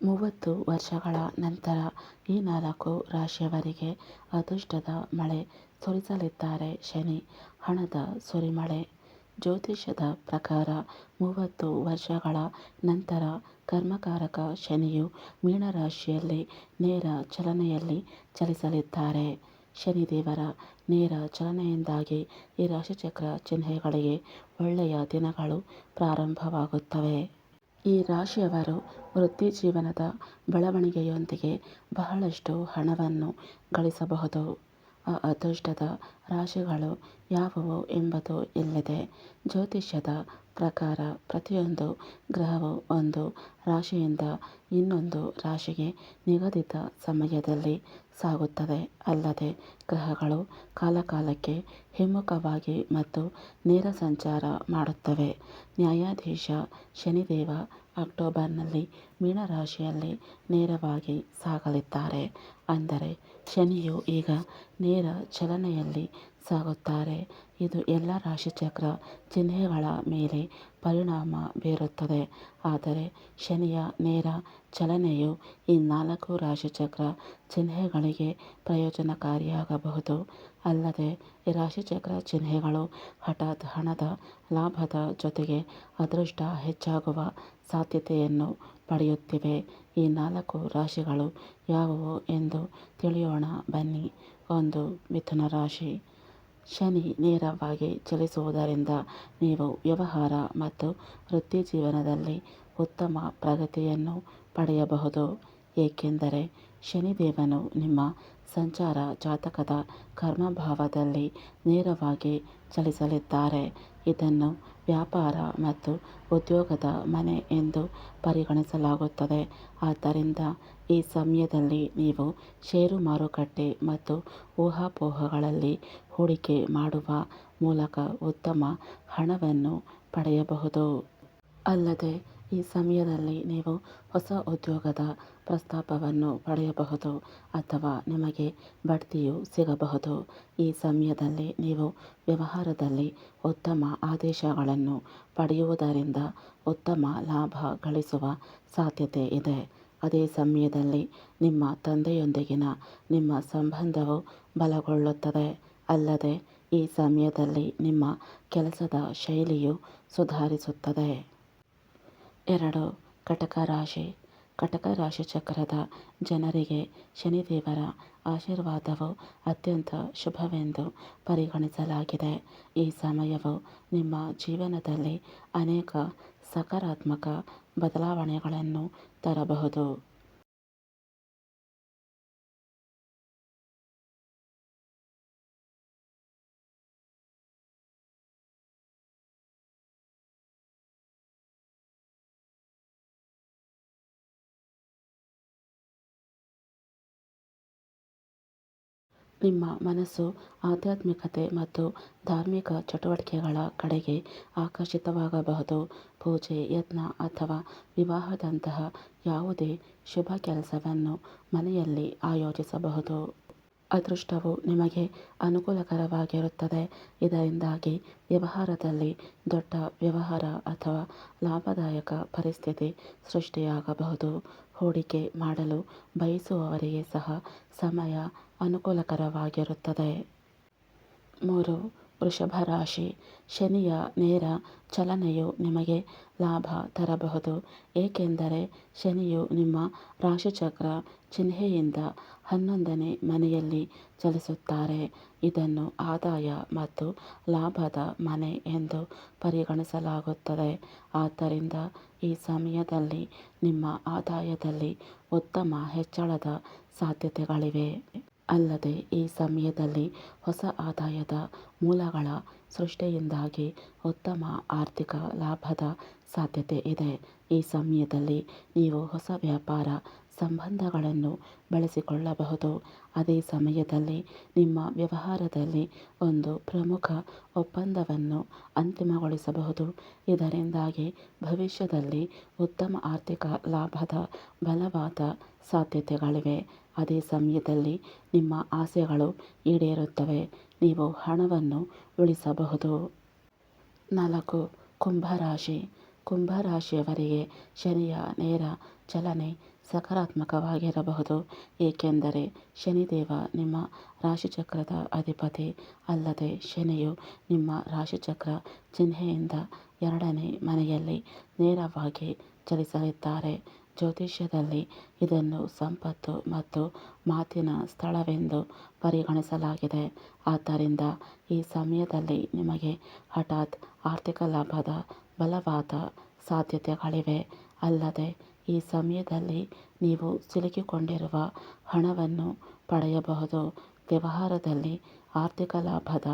ಮೂವತ್ತು ವರ್ಷಗಳ ನಂತರ ಈ ನಾಲ್ಕು ರಾಶಿಯವರಿಗೆ ಅದೃಷ್ಟದ ಮಳೆ ಸುರಿಸಲಿದ್ದಾರೆ ಶನಿ. ಹಣದ ಸುರಿಮಳೆ. ಜ್ಯೋತಿಷ್ಯದ ಪ್ರಕಾರ ಮೂವತ್ತು ವರ್ಷಗಳ ನಂತರ ಕರ್ಮಕಾರಕ ಶನಿಯು ಮೀನರಾಶಿಯಲ್ಲಿ ನೇರ ಚಲನೆಯಲ್ಲಿ ಚಲಿಸಲಿದ್ದಾರೆ. ಶನಿದೇವರ ನೇರ ಚಲನೆಯಿಂದಾಗಿ ಈ ರಾಶಿಚಕ್ರ ಚಿಹ್ನೆಗಳಿಗೆ ಒಳ್ಳೆಯ ದಿನಗಳು ಪ್ರಾರಂಭವಾಗುತ್ತವೆ. ಈ ರಾಶಿಯವರು ವೃತ್ತಿ ಜೀವನದ ಬೆಳವಣಿಗೆಯೊಂದಿಗೆ ಬಹಳಷ್ಟು ಹಣವನ್ನು ಗಳಿಸಬಹುದು. ಅದೃಷ್ಟದ ರಾಶಿಗಳು ಯಾವುವು ಎಂಬುದು ಇಲ್ಲಿದೆ. ಜ್ಯೋತಿಷ್ಯದ ಪ್ರಕಾರ ಪ್ರತಿಯೊಂದು ಗ್ರಹವು ಒಂದು ರಾಶಿಯಿಂದ ಇನ್ನೊಂದು ರಾಶಿಗೆ ನಿಗದಿತ ಸಮಯದಲ್ಲಿ ಸಾಗುತ್ತದೆ. ಅಲ್ಲದೆ ಗ್ರಹಗಳು ಕಾಲಕಾಲಕ್ಕೆ ಹಿಮ್ಮುಖವಾಗಿ ಮತ್ತು ನೇರ ಸಂಚಾರ ಮಾಡುತ್ತವೆ. ನ್ಯಾಯಾಧೀಶ ಶನಿದೇವ ಅಕ್ಟೋಬರ್ನಲ್ಲಿ ಮೀನರಾಶಿಯಲ್ಲಿ ನೇರವಾಗಿ ಸಾಗಲಿದ್ದಾರೆ. ಅಂದರೆ ಶನಿಯು ಈಗ ನೇರ ಚಲನೆಯಲ್ಲಿ ಸಾಗುತ್ತಾರೆ. ಇದು ಎಲ್ಲ ರಾಶಿಚಕ್ರ ಚಿಹ್ನೆಗಳ ಮೇಲೆ ಪರಿಣಾಮ ಬೀರುತ್ತದೆ. ಆದರೆ ಶನಿಯ ನೇರ ಚಲನೆಯು ಈ ನಾಲ್ಕು ರಾಶಿಚಕ್ರ ಚಿಹ್ನೆಗಳಿಗೆ ಪ್ರಯೋಜನಕಾರಿಯಾಗಬಹುದು. ಅಲ್ಲದೆ ಈ ರಾಶಿಚಕ್ರ ಚಿಹ್ನೆಗಳು ಹಠಾತ್ ಹಣದ ಲಾಭದ ಜೊತೆಗೆ ಅದೃಷ್ಟ ಹೆಚ್ಚಾಗುವ ಸಾಧ್ಯತೆಯನ್ನು ಪಡೆಯುತ್ತಿವೆ. ಈ ನಾಲ್ಕು ರಾಶಿಗಳು ಯಾವುವು ಎಂದು ತಿಳಿಯೋಣ. ಬನ್ನಿ, ಒಂದು ಮಿಥುನ ರಾಶಿ. ಶನಿ ನೇರವಾಗಿ ಚಲಿಸುವುದರಿಂದ ನೀವು ವ್ಯವಹಾರ ಮತ್ತು ವೃತ್ತಿ ಜೀವನದಲ್ಲಿ ಉತ್ತಮ ಪ್ರಗತಿಯನ್ನು ಪಡೆಯಬಹುದು. ಏಕೆಂದರೆ ಶನಿದೇವನು ನಿಮ್ಮ ಸಂಚಾರ ಜಾತಕದ ಕರ್ಮಭಾವದಲ್ಲಿ ನೇರವಾಗಿ ಚಲಿಸಲಿದ್ದಾರೆ. ಇದನ್ನು ವ್ಯಾಪಾರ ಮತ್ತು ಉದ್ಯೋಗದ ಮನೆ ಎಂದು ಪರಿಗಣಿಸಲಾಗುತ್ತದೆ. ಆದ್ದರಿಂದ ಈ ಸಮಯದಲ್ಲಿ ನೀವು ಷೇರು ಮಾರುಕಟ್ಟೆ ಮತ್ತು ಊಹಾಪೋಹಗಳಲ್ಲಿ ಹೂಡಿಕೆ ಮಾಡುವ ಮೂಲಕ ಉತ್ತಮ ಹಣವನ್ನು ಪಡೆಯಬಹುದು. ಅಲ್ಲದೆ ಈ ಸಮಯದಲ್ಲಿ ನೀವು ಹೊಸ ಉದ್ಯೋಗದ ಪ್ರಸ್ತಾಪವನ್ನು ಪಡೆಯಬಹುದು ಅಥವಾ ನಿಮಗೆ ಬಡ್ತಿಯು ಸಿಗಬಹುದು. ಈ ಸಮಯದಲ್ಲಿ ನೀವು ವ್ಯವಹಾರದಲ್ಲಿ ಉತ್ತಮ ಆದೇಶಗಳನ್ನು ಪಡೆಯುವುದರಿಂದ ಉತ್ತಮ ಲಾಭ ಗಳಿಸುವ ಸಾಧ್ಯತೆ ಇದೆ. ಅದೇ ಸಮಯದಲ್ಲಿ ನಿಮ್ಮ ತಂದೆಯೊಂದಿಗಿನ ನಿಮ್ಮ ಸಂಬಂಧವು ಬಲಗೊಳ್ಳುತ್ತದೆ. ಅಲ್ಲದೆ ಈ ಸಮಯದಲ್ಲಿ ನಿಮ್ಮ ಕೆಲಸದ ಶೈಲಿಯು ಸುಧಾರಿಸುತ್ತದೆ. ಎರಡು ಕಟಕ ರಾಶಿ. ಕಟಕ ರಾಶಿ ಚಕ್ರದ ಜನರಿಗೆ ಶನಿದೇವರ ಆಶೀರ್ವಾದವು ಅತ್ಯಂತ ಶುಭವೆಂದು ಪರಿಗಣಿಸಲಾಗಿದೆ. ಈ ಸಮಯವು ನಿಮ್ಮ ಜೀವನದಲ್ಲಿ ಅನೇಕ ಸಕಾರಾತ್ಮಕ ಬದಲಾವಣೆಗಳನ್ನು ತರಬಹುದು. ನಿಮ್ಮ ಮನಸ್ಸು ಆಧ್ಯಾತ್ಮಿಕತೆ ಮತ್ತು ಧಾರ್ಮಿಕ ಚಟುವಟಿಕೆಗಳ ಕಡೆಗೆ ಆಕರ್ಷಿತವಾಗಬಹುದು. ಪೂಜೆ, ಯತ್ನ ಅಥವಾ ವಿವಾಹದಂತಹ ಯಾವುದೇ ಶುಭ ಕೆಲಸವನ್ನು ಮನೆಯಲ್ಲಿ ಆಯೋಜಿಸಬಹುದು. ಅದೃಷ್ಟವು ನಿಮಗೆ ಅನುಕೂಲಕರವಾಗಿರುತ್ತದೆ. ಇದರಿಂದಾಗಿ ವ್ಯವಹಾರದಲ್ಲಿ ದೊಡ್ಡ ವ್ಯವಹಾರ ಅಥವಾ ಲಾಭದಾಯಕ ಪರಿಸ್ಥಿತಿ ಸೃಷ್ಟಿಯಾಗಬಹುದು. ಹೂಡಿಕೆ ಮಾಡಲು ಬಯಸುವವರಿಗೆ ಸಹ ಸಮಯ ಅನುಕೂಲಕರವಾಗಿರುತ್ತದೆ. ಮೂರು ವೃಷಭ ರಾಶಿ ಶನಿಯ ನೇರ ಚಲನೆಯು ನಿಮಗೆ ಲಾಭ ತರಬಹುದು. ಏಕೆಂದರೆ ಶನಿಯು ನಿಮ್ಮ ರಾಶಿಚಕ್ರ ಚಿಹ್ನೆಯಿಂದ ಹನ್ನೊಂದನೇ ಮನೆಯಲ್ಲಿ ಚಲಿಸುತ್ತಾರೆ. ಇದನ್ನು ಆದಾಯ ಮತ್ತು ಲಾಭದ ಮನೆ ಎಂದು ಪರಿಗಣಿಸಲಾಗುತ್ತದೆ. ಆದ್ದರಿಂದ ಈ ಸಮಯದಲ್ಲಿ ನಿಮ್ಮ ಆದಾಯದಲ್ಲಿ ಉತ್ತಮ ಹೆಚ್ಚಳದ ಸಾಧ್ಯತೆಗಳಿವೆ. ಅಲ್ಲದೆ ಈ ಸಮಯದಲ್ಲಿ ಹೊಸ ಆದಾಯದ ಮೂಲಗಳ ಸೃಷ್ಟಿಯಿಂದಾಗಿ ಉತ್ತಮ ಆರ್ಥಿಕ ಲಾಭದ ಸಾಧ್ಯತೆ ಇದೆ. ಈ ಸಮಯದಲ್ಲಿ ನೀವು ಹೊಸ ವ್ಯಾಪಾರ ಸಂಬಂಧಗಳನ್ನು ಬಳಸಿಕೊಳ್ಳಬಹುದು. ಅದೇ ಸಮಯದಲ್ಲಿ ನಿಮ್ಮ ವ್ಯವಹಾರದಲ್ಲಿ ಒಂದು ಪ್ರಮುಖ ಒಪ್ಪಂದವನ್ನು ಅಂತಿಮಗೊಳಿಸಬಹುದು. ಇದರಿಂದಾಗಿ ಭವಿಷ್ಯದಲ್ಲಿ ಉತ್ತಮ ಆರ್ಥಿಕ ಲಾಭದ ಬಲವಾದ ಸಾಧ್ಯತೆಗಳಿವೆ. ಅದೇ ಸಮಯದಲ್ಲಿ ನಿಮ್ಮ ಆಸೆಗಳು ಈಡೇರುತ್ತವೆ. ನೀವು ಹಣವನ್ನು ಉಳಿಸಬಹುದು. ನಾಲ್ಕು. ಕುಂಭರಾಶಿ ಕುಂಭರಾಶಿಯವರಿಗೆ ಶನಿಯ ನೇರ ಚಲನೆ ಸಕಾರಾತ್ಮಕವಾಗಿರಬಹುದು. ಏಕೆಂದರೆ ಶನಿದೇವ ನಿಮ್ಮ ರಾಶಿಚಕ್ರದ ಅಧಿಪತಿ ಅಲ್ಲದೆ ಶನಿಯು ನಿಮ್ಮ ರಾಶಿಚಕ್ರ ಚಿಹ್ನೆಯಿಂದ ಎರಡನೇ ಮನೆಯಲ್ಲಿ ನೇರವಾಗಿ ಚಲಿಸಲಿದ್ದಾರೆ. ಜ್ಯೋತಿಷ್ಯದಲ್ಲಿ ಇದನ್ನು ಸಂಪತ್ತು ಮತ್ತು ಮಾತಿನ ಸ್ಥಳವೆಂದು ಪರಿಗಣಿಸಲಾಗಿದೆ. ಆದ್ದರಿಂದ ಈ ಸಮಯದಲ್ಲಿ ನಿಮಗೆ ಹಠಾತ್ ಆರ್ಥಿಕ ಲಾಭದ ಬಲವಾದ ಸಾಧ್ಯತೆಗಳಿವೆ. ಅಲ್ಲದೆ, ಈ ಸಮಯದಲ್ಲಿ ನೀವು ಸಿಲುಕಿಕೊಂಡಿರುವ ಹಣವನ್ನು ಪಡೆಯಬಹುದು. ವ್ಯವಹಾರದಲ್ಲಿ ಆರ್ಥಿಕ ಲಾಭದ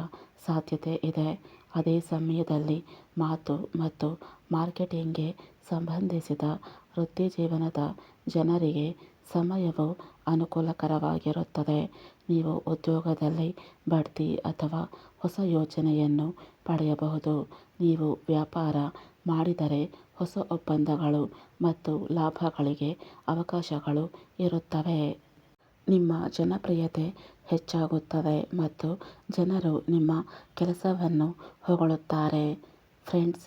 ಸಾಧ್ಯತೆ ಇದೆ. ಅದೇ ಸಮಯದಲ್ಲಿ ಮಾತು ಮತ್ತು ಮಾರ್ಕೆಟಿಂಗ್ಗೆ ಸಂಬಂಧಿಸಿದ ವೃತ್ತಿಜೀವನದ ಜನರಿಗೆ ಸಮಯವು ಅನುಕೂಲಕರವಾಗಿರುತ್ತದೆ. ನೀವು ಉದ್ಯೋಗದಲ್ಲಿ ಬಡ್ತಿ ಅಥವಾ ಹೊಸ ಯೋಜನೆಯನ್ನು ಪಡೆಯಬಹುದು. ನೀವು ವ್ಯಾಪಾರ ಮಾಡಿದರೆ ಹೊಸ ಒಪ್ಪಂದಗಳು ಮತ್ತು ಲಾಭಗಳಿಗೆ ಅವಕಾಶಗಳು ಇರುತ್ತವೆ. ನಿಮ್ಮ ಜನಪ್ರಿಯತೆ ಹೆಚ್ಚಾಗುತ್ತದೆ ಮತ್ತು ಜನರು ನಿಮ್ಮ ಕೆಲಸವನ್ನು ಹೊಗಳುತ್ತಾರೆ. ಫ್ರೆಂಡ್ಸ್